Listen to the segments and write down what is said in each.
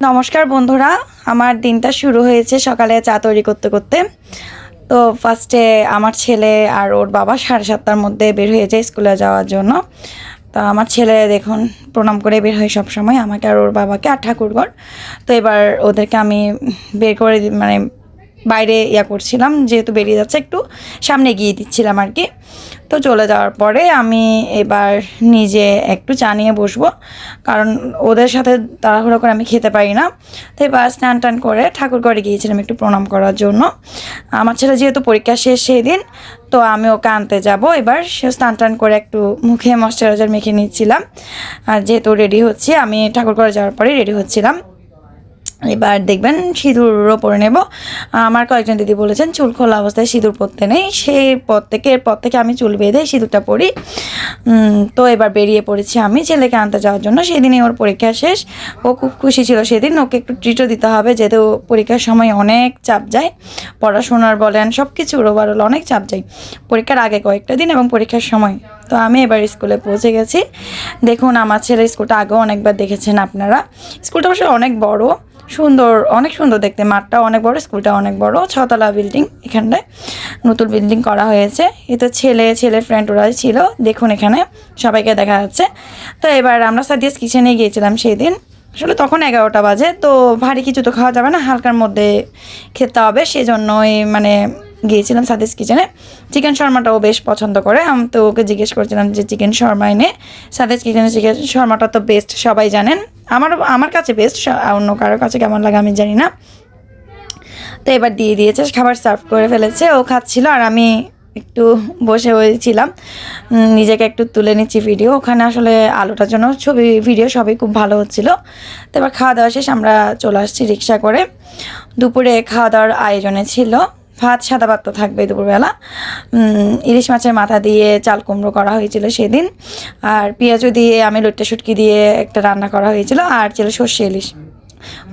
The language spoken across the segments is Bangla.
নমস্কার বন্ধুরা, আমার দিনটা শুরু হয়েছে সকালে চা তৈরি করতে করতে। তো ফার্স্টে আমার ছেলে আর ওর বাবা সাড়ে সাতটার মধ্যে বের হয়ে যায় স্কুলে যাওয়ার জন্য। তো আমার ছেলে দেখুন, প্রণাম করে বের হয় সব সময় আমাকে আর ওর বাবাকে আর ঠাকুরঘর। তো এবার ওদেরকে আমি বের করে মানে বাইরে ইয়া করছিলাম, যেহেতু বেরিয়ে যাচ্ছে একটু সামনে গিয়ে দিচ্ছিলাম আর কি। তো চলে যাওয়ার পরে আমি এবার নিজে একটু চা নিয়ে বসবো, কারণ ওদের সাথে তাড়াহুড়ো করে আমি খেতে পারি না। তো এবার স্নান টান করে ঠাকুর ঘরে গিয়েছিলাম একটু প্রণাম করার জন্য। আমার ছেলে যেহেতু পরীক্ষা শেষ সেই দিন তো আমি ওকে আনতে যাব। এবার সে স্নান টান করে একটু মুখে ময়শ্চারাইজার মেখে নিচ্ছিলাম। আর যেহেতু রেডি হচ্ছি, আমি ঠাকুর ঘরে যাওয়ার পরে রেডি হচ্ছিলাম। এবার দেখবেন সিঁদুরও পরে নেব। আমার কয়েকজন দিদি বলেছেন, চুল খোলা অবস্থায় সিঁদুর পরতে নেই। সেই পর থেকে এরপর থেকে আমি চুল বেঁধে সিঁদুরটা পরি। তো এবার বেরিয়ে পড়েছি আমি ছেলেকে আনতে যাওয়ার জন্য। সেদিনই ওর পরীক্ষা শেষ। ও খুব খুশি ছিল সেদিন। ওকে একটু ট্রিটও দিতে হবে, যেহেতু পরীক্ষার সময় অনেক চাপ যায়। পড়াশোনার বলেন সব কিছুর ওভারঅল অনেক চাপ যায়। পরীক্ষার আগে কয়েকটা দিন এবং পরীক্ষার সময়। তো আমি এবার স্কুলে পৌঁছে গেছি। দেখুন, আমার ছেলে স্কুলটা আগেও অনেকবার দেখেছেন আপনারা। স্কুলটা অবশ্য অনেক বড়। সুন্দর, অনেক সুন্দর দেখতে। মাঠটা অনেক বড়, স্কুলটা অনেক বড়। ছতলা বিল্ডিং এখানটায় নতুন বিল্ডিং করা হয়েছে। এতে ছেলে ছেলে ফ্রেন্ড ওরা ছিল। দেখুন এখানে, সবাইকে দেখা যাচ্ছে। তো এবার আমরা সাদিয়াস কিচেনে গিয়েছিলাম সেই দিন আসলে তখন এগারোটা বাজে, তো ভারী কিছু তো খাওয়া যাবে না, হালকার মধ্যে খেতে হবে। সেই জন্যই মানে গিয়েছিলাম সাদিস কিচেনে চিকেন শর্মাটাও বেশ পছন্দ করে। আমি তো ওকে জিজ্ঞেস করছিলাম যে, চিকেন শর্মা এনে সাদিস কিচেনে চিকেন শর্মাটা তো বেস্ট সবাই জানেন। আমার আমার কাছে বেস্ট অন্য কারোর কাছে কেমন লাগে আমি জানি না। তো এবার দিয়ে দিয়েছে, খাবার সার্ভ করে ফেলেছে, ও খাচ্ছিল, আর আমি একটু বসে হয়েছিলাম। নিজেকে একটু তুলে নিচ্ছি ভিডিও ওখানে আসলে আলোটার জন্য ছবি ভিডিও সবই খুব ভালো হচ্ছিল। তো এবার খাওয়া দাওয়া শেষ, আমরা চলে আসছি রিক্সা করে। দুপুরে খাওয়া দাওয়ার আয়োজনে ছিল। ভাত, সাদা ভাত তো থাকবে দুপুরবেলা। ইলিশ মাছের মাথা দিয়ে চাল কুমড়ো করা হয়েছিল সেদিন। আর পেঁয়াজও দিয়ে আমি লোটটা শুটকি দিয়ে একটা রান্না করা হয়েছিল। আর ছিল সর্ষে ইলিশ।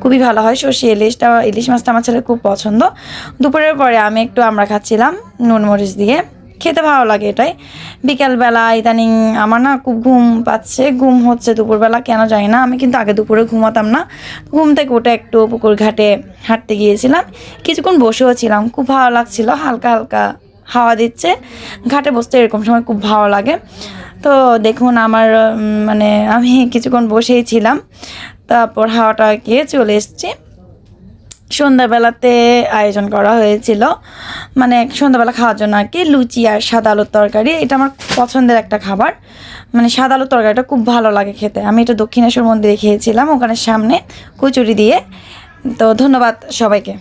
খুবই ভালো হয় সর্ষে ইলিশটা। ইলিশ মাছটা আমার ছেলে খুব পছন্দ। দুপুরের পরে আমি একটু আমরা খাচ্ছিলাম নুন মরিচ দিয়ে। খেতে ভালো লাগে এটাই। বিকালবেলা ইদানিং আমার না খুব ঘুম পাচ্ছে। ঘুম হচ্ছে দুপুরবেলা, কেন জানি না। আমি কিন্তু আগে দুপুরে ঘুমাতাম না। ঘুম থেকে ওটা একটু পুকুর ঘাটে হাঁটতে গিয়েছিলাম। কিছুক্ষণ বসেও ছিলাম। খুব ভালো লাগছিল। হালকা হালকা হাওয়া দিচ্ছে। ঘাটে বসতে এরকম সময় খুব ভালো লাগে। তো দেখুন আমার মানে আমি কিছুক্ষণ বসেই ছিলাম। তারপর হাওয়াটা গিয়ে চলে এসেছি। সন্ধ্যাবেলাতে আয়োজন করা হয়েছিল। মানে সন্ধ্যাবেলা খাওয়ার জন্য আর কি, লুচি আর সাদা আলুর তরকারি। এটা আমার পছন্দের একটা খাবার। মানে সাদা আলুর তরকারিটা খুব ভালো লাগে খেতে। আমি এটা দক্ষিণেশ্বর মন্দিরে খেয়েছিলাম ওখানে সামনে কচুরি দিয়ে। তো ধন্যবাদ সবাইকে।